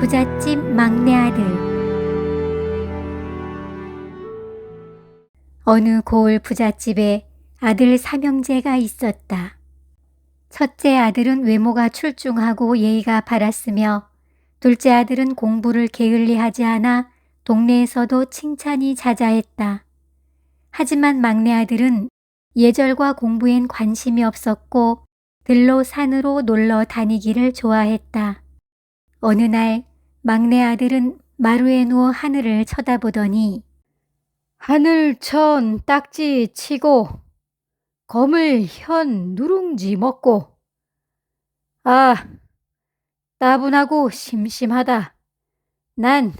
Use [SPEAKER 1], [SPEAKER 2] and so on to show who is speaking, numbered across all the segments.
[SPEAKER 1] 부잣집 막내 아들 어느 고을 부잣집에 아들 삼형제가 있었다. 첫째 아들은 외모가 출중하고 예의가 바랐으며 둘째 아들은 공부를 게을리 하지 않아 동네에서도 칭찬이 자자했다. 하지만 막내 아들은 예절과 공부엔 관심이 없었고 들로 산으로 놀러 다니기를 좋아했다. 어느 날 막내 아들은 마루에 누워 하늘을 쳐다보더니 하늘 천 딱지 치고 검을 현 누룽지 먹고 아 따분하고 심심하다. 난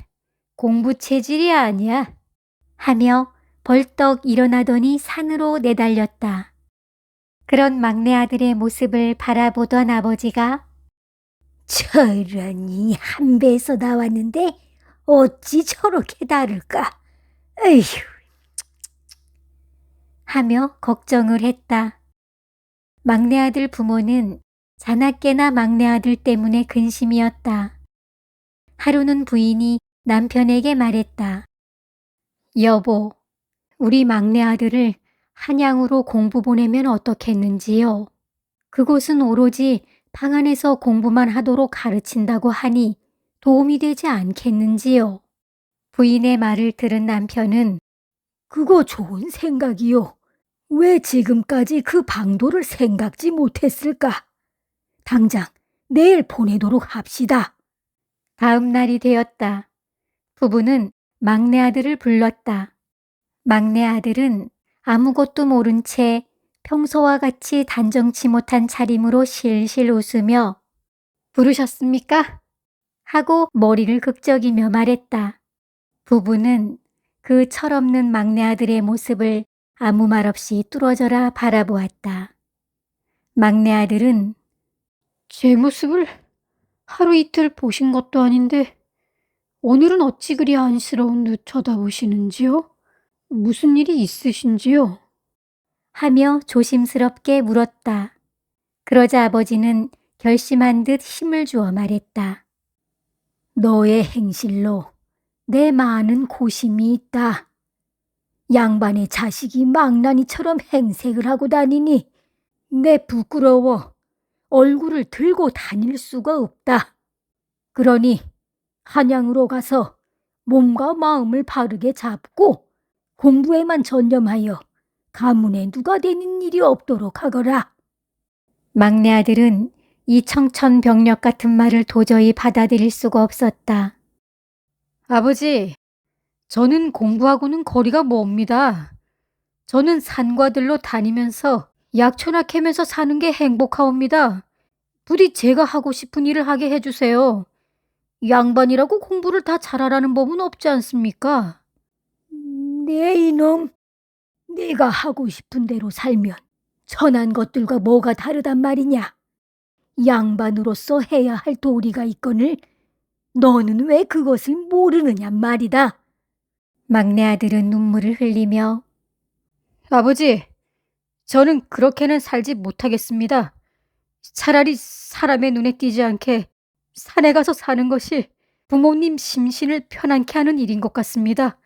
[SPEAKER 1] 공부 체질이 아니야. 하며 벌떡 일어나더니 산으로 내달렸다. 그런 막내 아들의 모습을 바라보던 아버지가 저런이 한 배에서 나왔는데 어찌 저렇게 다를까? 에휴. 하며 걱정을 했다. 막내 아들 부모는 자나깨나 막내 아들 때문에 근심이었다. 하루는 부인이 남편에게 말했다. 여보, 우리 막내 아들을 한양으로 공부 보내면 어떻겠는지요? 그곳은 오로지 방 안에서 공부만 하도록 가르친다고 하니 도움이 되지 않겠는지요? 부인의 말을 들은 남편은 그거 좋은 생각이요. 왜 지금까지 그 방도를 생각지 못했을까? 당장 내일 보내도록 합시다. 다음 날이 되었다. 부부는 막내 아들을 불렀다. 막내 아들은 아무것도 모른 채 평소와 같이 단정치 못한 차림으로 실실 웃으며 부르셨습니까? 하고 머리를 극적이며 말했다. 부부는 그 철없는 막내 아들의 모습을 아무 말 없이 뚫어져라 바라보았다. 막내 아들은 제 모습을 하루 이틀 보신 것도 아닌데 오늘은 어찌 그리 안쓰러운 듯 쳐다보시는지요? 무슨 일이 있으신지요? 하며 조심스럽게 물었다. 그러자 아버지는 결심한 듯 힘을 주어 말했다. 너의 행실로 내 많은 고심이 있다. 양반의 자식이 망나니처럼 행색을 하고 다니니 내 부끄러워 얼굴을 들고 다닐 수가 없다. 그러니 한양으로 가서 몸과 마음을 바르게 잡고 공부에만 전념하여 가문에 누가 되는 일이 없도록 하거라. 막내 아들은 이 청천벽력 같은 말을 도저히 받아들일 수가 없었다. 아버지, 저는 공부하고는 거리가 멉니다. 저는 산과들로 다니면서 약초나 캐면서 사는 게 행복하옵니다. 부디 제가 하고 싶은 일을 하게 해주세요. 양반이라고 공부를 다 잘하라는 법은 없지 않습니까? 네 이놈, 네가 하고 싶은 대로 살면 천한 것들과 뭐가 다르단 말이냐? 양반으로서 해야 할 도리가 있거늘 너는 왜 그것을 모르느냐 말이다. 막내 아들은 눈물을 흘리며 아버지, 저는 그렇게는 살지 못하겠습니다. 차라리 사람의 눈에 띄지 않게 산에 가서 사는 것이 부모님 심신을 편안케 하는 일인 것 같습니다.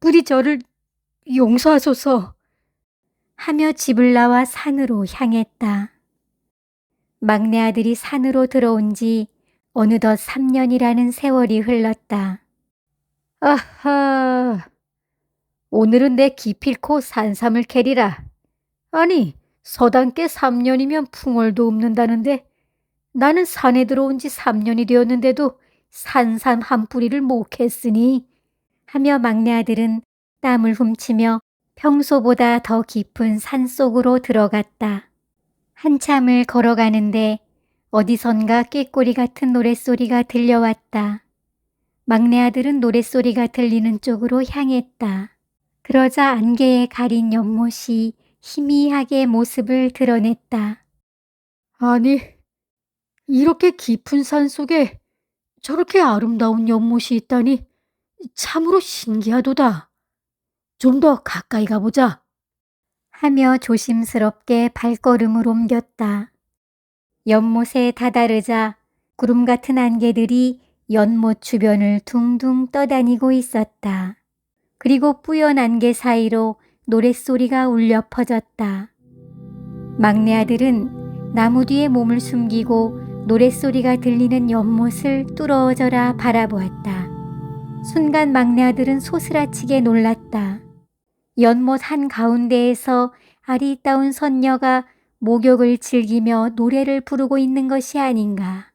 [SPEAKER 1] 부디 저를 용서하소서. 하며 집을 나와 산으로 향했다. 막내 아들이 산으로 들어온 지 어느덧 3년이라는 세월이 흘렀다. 아하, 오늘은 내 기필코 산삼을 캐리라. 아니, 서당께 3년이면 풍월도 없는다는데 나는 산에 들어온 지 3년이 되었는데도 산삼 한 뿌리를 못 캤으니 하며 막내 아들은 땀을 훔치며 평소보다 더 깊은 산 속으로 들어갔다. 한참을 걸어가는데 어디선가 꾀꼬리 같은 노랫소리가 들려왔다. 막내 아들은 노랫소리가 들리는 쪽으로 향했다. 그러자 안개에 가린 연못이 희미하게 모습을 드러냈다. 아니, 이렇게 깊은 산 속에 저렇게 아름다운 연못이 있다니 참으로 신기하도다. 좀 더 가까이 가보자. 하며 조심스럽게 발걸음을 옮겼다. 연못에 다다르자 구름 같은 안개들이 연못 주변을 둥둥 떠다니고 있었다. 그리고 뿌연 안개 사이로 노랫소리가 울려 퍼졌다. 막내 아들은 나무 뒤에 몸을 숨기고 노랫소리가 들리는 연못을 뚫어져라 바라보았다. 순간 막내 아들은 소스라치게 놀랐다. 연못 한 가운데에서 아리따운 선녀가 목욕을 즐기며 노래를 부르고 있는 것이 아닌가.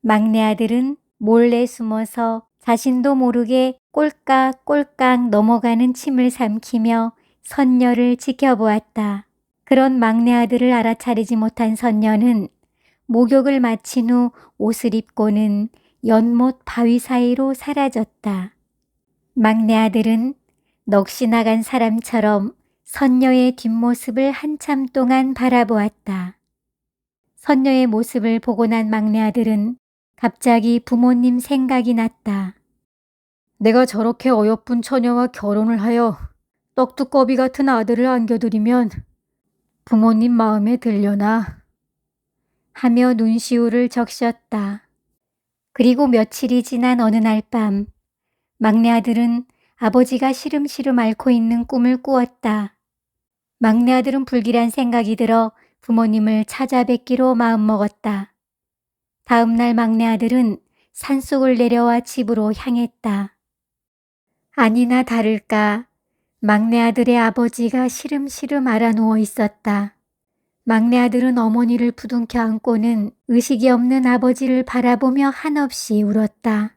[SPEAKER 1] 막내 아들은 몰래 숨어서 자신도 모르게 꼴깍꼴깍 넘어가는 침을 삼키며 선녀를 지켜보았다. 그런 막내 아들을 알아차리지 못한 선녀는 목욕을 마친 후 옷을 입고는 연못 바위 사이로 사라졌다. 막내 아들은 넋이 나간 사람처럼 선녀의 뒷모습을 한참 동안 바라보았다. 선녀의 모습을 보고 난 막내 아들은 갑자기 부모님 생각이 났다. 내가 저렇게 어여쁜 처녀와 결혼을 하여 떡두꺼비 같은 아들을 안겨드리면 부모님 마음에 들려나 하며 눈시울을 적셨다. 그리고 며칠이 지난 어느 날 밤 막내 아들은 아버지가 시름시름 앓고 있는 꿈을 꾸었다. 막내 아들은 불길한 생각이 들어 부모님을 찾아뵙기로 마음먹었다. 다음 날 막내 아들은 산속을 내려와 집으로 향했다. 아니나 다를까 막내 아들의 아버지가 시름시름 알아 누워 있었다. 막내 아들은 어머니를 부둥켜 안고는 의식이 없는 아버지를 바라보며 한없이 울었다.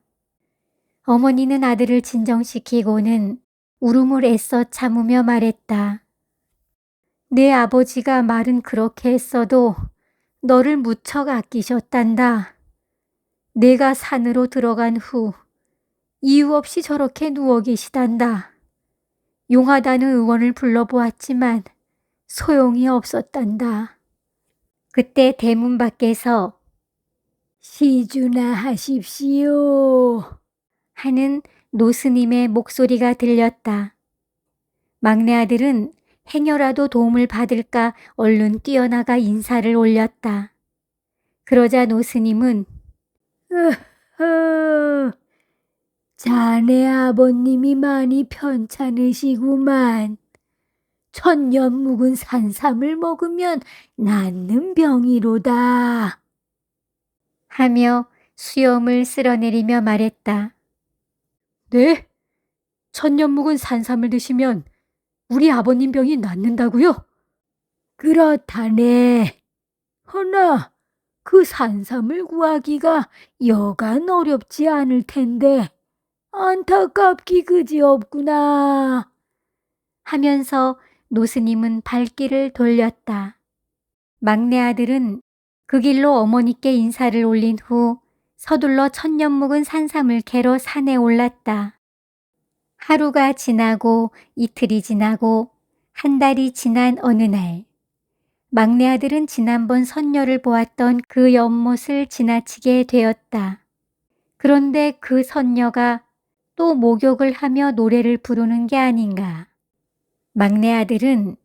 [SPEAKER 1] 어머니는 아들을 진정시키고는 울음을 애써 참으며 말했다. 내 아버지가 말은 그렇게 했어도 너를 무척 아끼셨단다. 내가 산으로 들어간 후 이유 없이 저렇게 누워 계시단다. 용하다는 의원을 불러보았지만 소용이 없었단다. 그때 대문 밖에서 시주나 하십시오. 하는 노스님의 목소리가 들렸다. 막내 아들은 행여라도 도움을 받을까 얼른 뛰어나가 인사를 올렸다. 그러자 노스님은 으흐, 자네 아버님이 많이 편찮으시구만. 천년 묵은 산삼을 먹으면 낫는 병이로다. 하며 수염을 쓸어내리며 말했다. 네? 천년 묵은 산삼을 드시면 우리 아버님 병이 낫는다고요? 그렇다네. 허나 그 산삼을 구하기가 여간 어렵지 않을 텐데 안타깝기 그지없구나. 하면서 노스님은 발길을 돌렸다. 막내 아들은 그 길로 어머니께 인사를 올린 후 서둘러 천년 묵은 산삼을 캐러 산에 올랐다. 하루가 지나고 이틀이 지나고 한 달이 지난 어느 날 막내 아들은 지난번 선녀를 보았던 그 연못을 지나치게 되었다. 그런데 그 선녀가 또 목욕을 하며 노래를 부르는 게 아닌가. 막내 아들은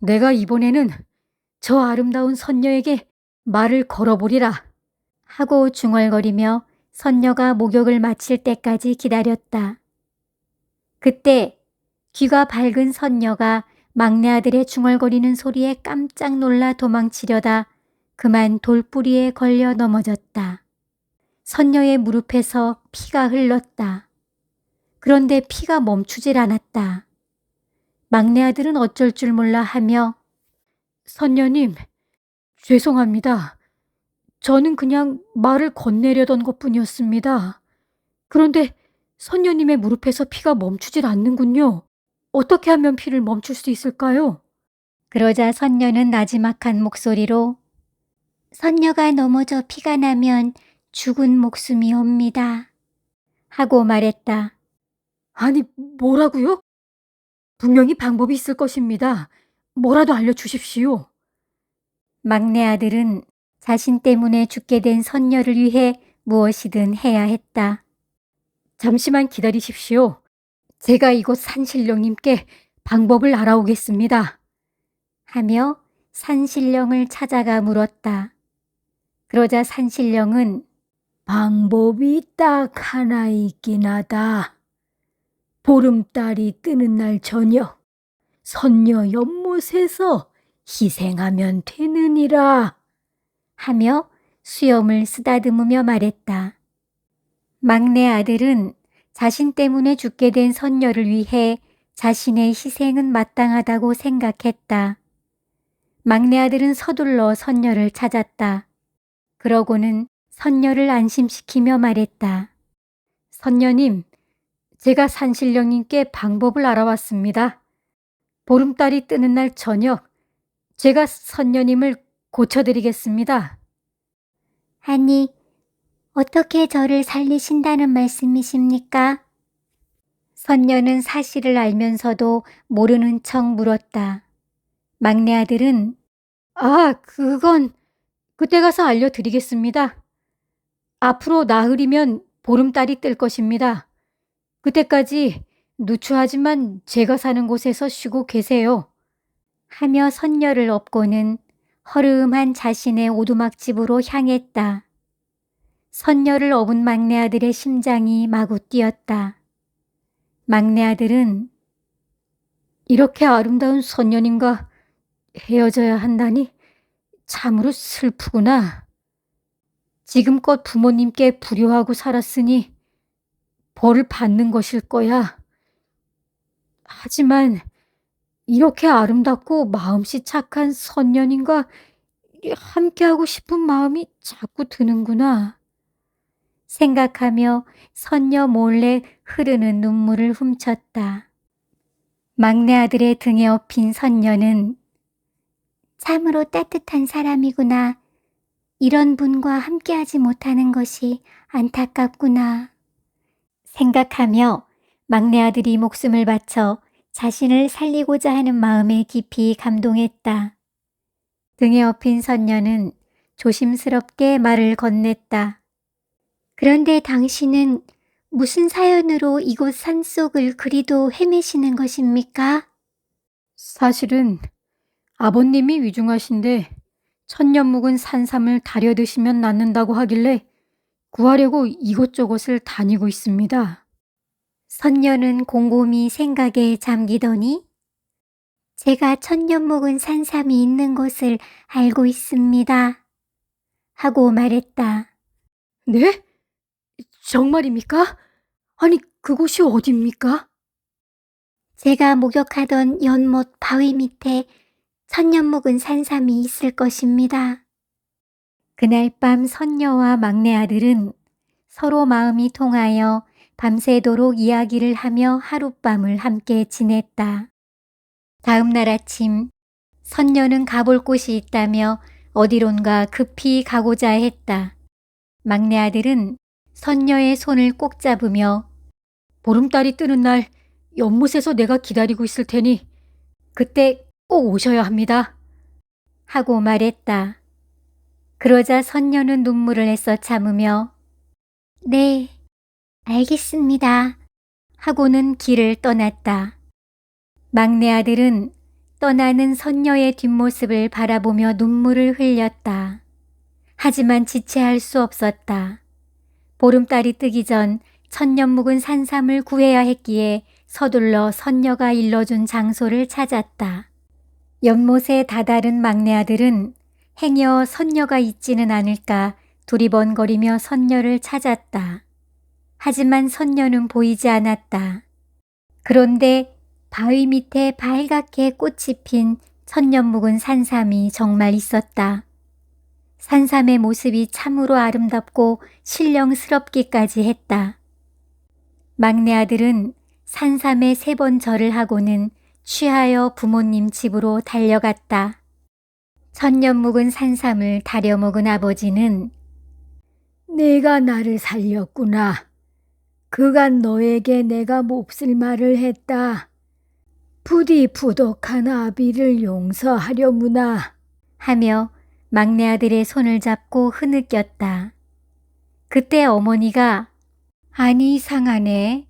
[SPEAKER 1] 내가 이번에는 저 아름다운 선녀에게 말을 걸어보리라 하고 중얼거리며 선녀가 목욕을 마칠 때까지 기다렸다. 그때 귀가 밝은 선녀가 막내 아들의 중얼거리는 소리에 깜짝 놀라 도망치려다 그만 돌뿌리에 걸려 넘어졌다. 선녀의 무릎에서 피가 흘렀다. 그런데 피가 멈추질 않았다. 막내 아들은 어쩔 줄 몰라 하며 선녀님, 죄송합니다. 저는 그냥 말을 건네려던 것 뿐이었습니다. 그런데 선녀님의 무릎에서 피가 멈추질 않는군요. 어떻게 하면 피를 멈출 수 있을까요? 그러자 선녀는 나지막한 목소리로 선녀가 넘어져 피가 나면 죽은 목숨이 옵니다. 하고 말했다. 아니, 뭐라고요? 분명히 방법이 있을 것입니다. 뭐라도 알려주십시오. 막내 아들은 자신 때문에 죽게 된 선녀를 위해 무엇이든 해야 했다. 잠시만 기다리십시오. 제가 이곳 산신령님께 방법을 알아오겠습니다. 하며 산신령을 찾아가 물었다. 그러자 산신령은 방법이 딱 하나 있긴 하다. 보름달이 뜨는 날 저녁, 선녀 연못에서 희생하면 되느니라. 하며 수염을 쓰다듬으며 말했다. 막내 아들은 자신 때문에 죽게 된 선녀를 위해 자신의 희생은 마땅하다고 생각했다. 막내 아들은 서둘러 선녀를 찾았다. 그러고는 선녀를 안심시키며 말했다. 선녀님, 제가 산신령님께 방법을 알아왔습니다. 보름달이 뜨는 날 저녁, 제가 선녀님을 고쳐드리겠습니다. 아니, 어떻게 저를 살리신다는 말씀이십니까? 선녀는 사실을 알면서도 모르는 척 물었다. 막내 아들은 아, 그건 그때 가서 알려드리겠습니다. 앞으로 나흘이면 보름달이 뜰 것입니다. 그때까지 누추하지만 제가 사는 곳에서 쉬고 계세요. 하며 선녀를 업고는 허름한 자신의 오두막집으로 향했다. 선녀를 업은 막내 아들의 심장이 마구 뛰었다. 막내 아들은 이렇게 아름다운 선녀님과 헤어져야 한다니 참으로 슬프구나. 지금껏 부모님께 불효하고 살았으니 벌을 받는 것일 거야. 하지만 이렇게 아름답고 마음씨 착한 선녀님과 함께하고 싶은 마음이 자꾸 드는구나. 생각하며 선녀 몰래 흐르는 눈물을 훔쳤다. 막내 아들의 등에 업힌 선녀는 참으로 따뜻한 사람이구나. 이런 분과 함께하지 못하는 것이 안타깝구나. 생각하며 막내 아들이 목숨을 바쳐 자신을 살리고자 하는 마음에 깊이 감동했다. 등에 업힌 선녀는 조심스럽게 말을 건넸다. 그런데 당신은 무슨 사연으로 이곳 산속을 그리도 헤매시는 것입니까? 사실은 아버님이 위중하신데 천년 묵은 산삼을 다려 드시면 낫는다고 하길래 구하려고 이곳저곳을 다니고 있습니다. 선녀는 곰곰이 생각에 잠기더니 제가 천년 묵은 산삼이 있는 곳을 알고 있습니다. 하고 말했다. 네? 정말입니까? 아니, 그곳이 어디입니까? 제가 목욕하던 연못 바위 밑에 천년 묵은 산삼이 있을 것입니다. 그날 밤 선녀와 막내 아들은 서로 마음이 통하여 밤새도록 이야기를 하며 하룻밤을 함께 지냈다. 다음 날 아침 선녀는 가볼 곳이 있다며 어디론가 급히 가고자 했다. 막내 아들은 선녀의 손을 꼭 잡으며 보름달이 뜨는 날 연못에서 내가 기다리고 있을 테니 그때 꼭 오셔야 합니다. 하고 말했다. 그러자 선녀는 눈물을 애써 참으며 네, 알겠습니다. 하고는 길을 떠났다. 막내 아들은 떠나는 선녀의 뒷모습을 바라보며 눈물을 흘렸다. 하지만 지체할 수 없었다. 보름달이 뜨기 전 천년 묵은 산삼을 구해야 했기에 서둘러 선녀가 일러준 장소를 찾았다. 연못에 다다른 막내 아들은 행여 선녀가 있지는 않을까 두리번거리며 선녀를 찾았다. 하지만 선녀는 보이지 않았다. 그런데 바위 밑에 빨갛게 꽃이 핀 천년 묵은 산삼이 정말 있었다. 산삼의 모습이 참으로 아름답고 신령스럽기까지 했다. 막내 아들은 산삼에 세번 절을 하고는 취하여 부모님 집으로 달려갔다. 천년 묵은 산삼을 다려 먹은 아버지는 내가 나를 살렸구나. 그간 너에게 내가 몹쓸 말을 했다. 부디 부덕한 아비를 용서하려무나 하며 막내 아들의 손을 잡고 흐느꼈다. 그때 어머니가 아니 이상하네.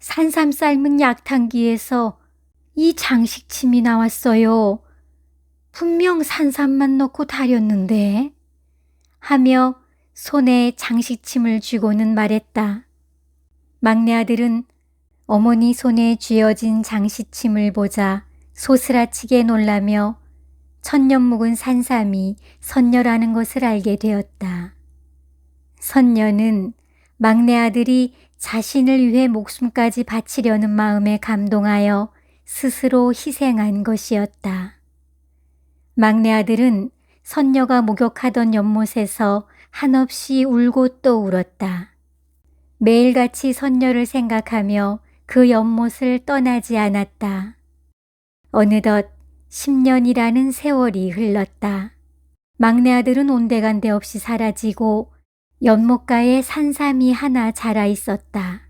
[SPEAKER 1] 산삼 삶은 약탕기에서 이 장식침이 나왔어요. 분명 산삼만 넣고 다렸는데 하며 손에 장식침을 쥐고는 말했다. 막내 아들은 어머니 손에 쥐어진 장식침을 보자 소스라치게 놀라며 천년 묵은 산삼이 선녀라는 것을 알게 되었다. 선녀는 막내 아들이 자신을 위해 목숨까지 바치려는 마음에 감동하여 스스로 희생한 것이었다. 막내 아들은 선녀가 목욕하던 연못에서 한없이 울고 또 울었다. 매일같이 선녀를 생각하며 그 연못을 떠나지 않았다. 어느덧 10년이라는 세월이 흘렀다. 막내 아들은 온데간데 없이 사라지고 연못가에 산삼이 하나 자라 있었다.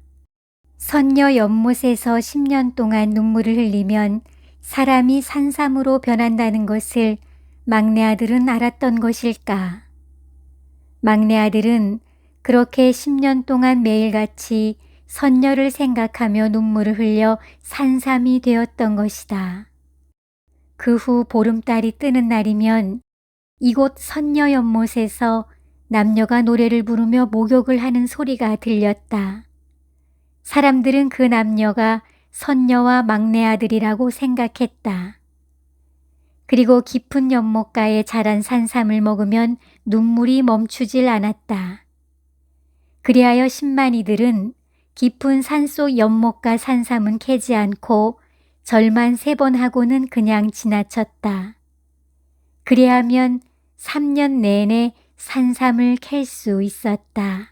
[SPEAKER 1] 선녀 연못에서 10년 동안 눈물을 흘리면 사람이 산삼으로 변한다는 것을 막내 아들은 알았던 것일까? 막내 아들은 그렇게 10년 동안 매일같이 선녀를 생각하며 눈물을 흘려 산삼이 되었던 것이다. 그 후 보름달이 뜨는 날이면 이곳 선녀 연못에서 남녀가 노래를 부르며 목욕을 하는 소리가 들렸다. 사람들은 그 남녀가 선녀와 막내 아들이라고 생각했다. 그리고 깊은 연못가에 자란 산삼을 먹으면 눈물이 멈추질 않았다. 그리하여 신만이들은 깊은 산속 연못가 산삼은 캐지 않고 절만 세 번 하고는 그냥 지나쳤다. 그리하면 3년 내내 산삼을 캘 수 있었다.